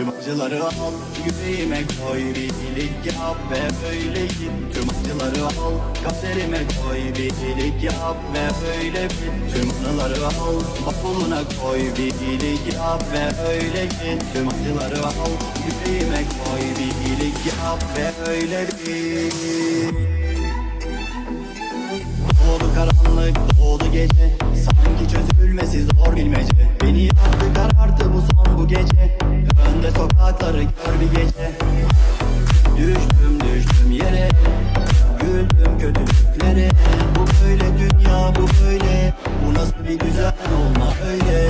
Tüm acıları al yüreğime koy Bir iyilik yap ve böyle git. Tüm acıları al kaderime koy Bir iyilik yap ve böyle bit Tüm anıları al bavuluna koy Bir iyilik yap ve öyle git. Tüm acıları al yüreğime koy Bir iyilik yap ve öyle bit Doğdu karanlık doğdu gece. Sanki çözülmesi zor bilmece. Beni yaktı kararttı Düştüm düştüm yere. Güldüm kötülüklere. Bu böyle dünya bu böyle. Bu nasıl bir düzen olma öyle?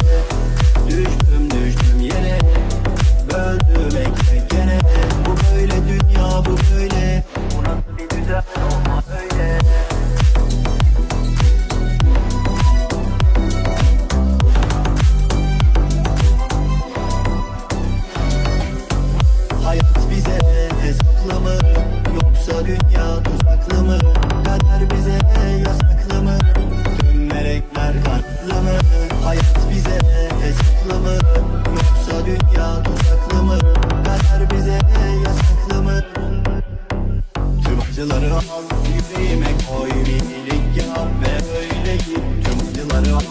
Düştüm düştüm yere. Böldüm ekmek gene. Bu böyle dünya bu böyle Dünya tuzaklı mı? Kader bize yasaklı mı? Tüm melekler kalpli mı? Hayat bize hesaplı mı? Yoksa dünya tuzaklı mı? Kader bize yasaklı mı? Tüm acıları al yüreğime koy Bir iyilik yap ve öyle git. Tüm acıları al